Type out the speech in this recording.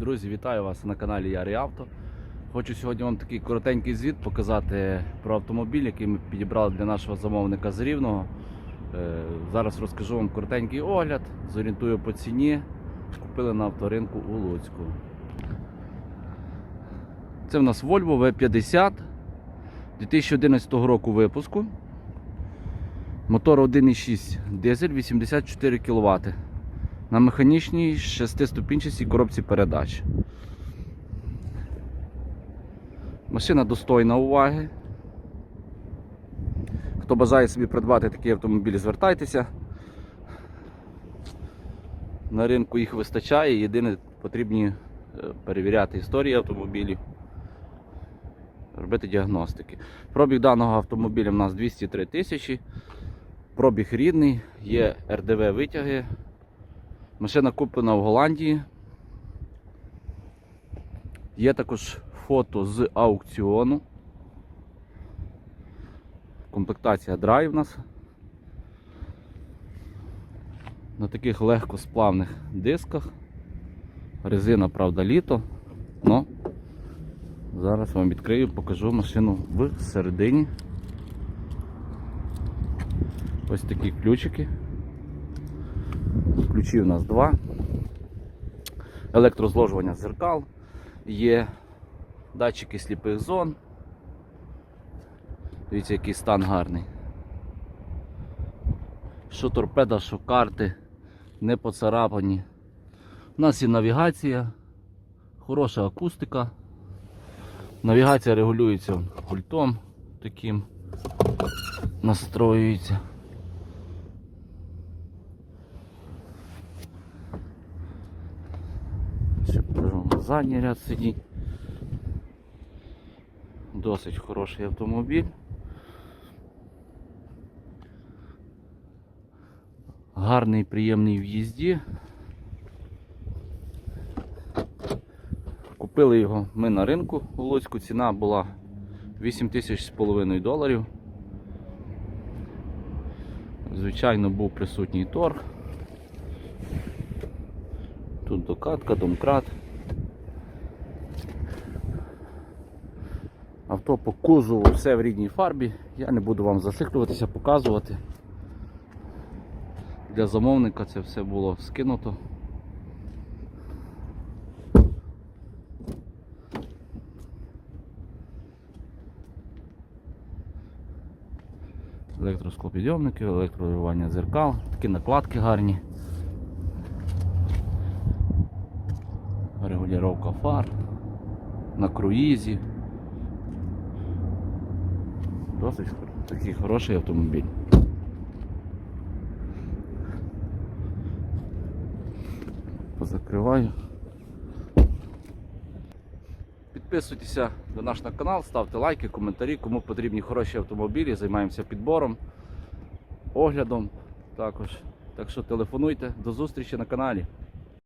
Друзі, вітаю вас на каналі Ярі Авто. Хочу сьогодні вам такий коротенький звіт показати про автомобіль, який ми підібрали для нашого замовника з Рівного. Е, Зараз розкажу вам коротенький огляд, зорієнтую по ціні. Купили на авторинку у Луцьку. Це в нас Volvo V50 2011 року випуску. Мотор 1,6 дизель 84 кВт. На механічній шестиступінчастій коробці передач. Машина достойна уваги. Хто бажає собі придбати такий автомобіль, звертайтеся. На ринку їх вистачає, єдине потрібні е, перевіряти історії автомобілів, робити діагностики. Пробіг даного автомобіля в нас 203 тисячі. Пробіг рідний, є РДВ витяги. Машина куплена в Голландії. Є також фото з аукціону. Комплектація драйв у нас. На таких легкосплавних дисках. Резина, правда, літо. Но зараз вам відкрию, покажу машину всередині. Ось такі ключики. Ключі у нас два. Електрозложування зеркал, є датчики сліпих зон. Дивіться, який стан гарний. Що торпеда, що карти не поцарапані. У нас є навігація, хороша акустика. Навігація регулюється пультом таким, настроюється. Ще покажу вам задній ряд сидінь. Досить хороший автомобіль. Гарний, приємний в їзді. Купили його ми на ринку у Луцьку. Ціна була 8 тисяч з половиною доларів. Звичайно, був присутній торг. Тут докатка, домкрат. Авто по кузову, все в рідній фарбі. Я не буду вам зациклюватися, показувати. Для замовника це все було скинуто. Електросклопідйомники, електрорегулювання дзеркал, такі накладки гарні. Регулювання фар на круїзі. Досить такий хороший автомобіль. Позакриваю. Підписуйтеся на наш канал, ставте лайки, коментарі, кому потрібні хороші автомобілі, займаємося підбором, оглядом також. Так що телефонуйте, до зустрічі на каналі.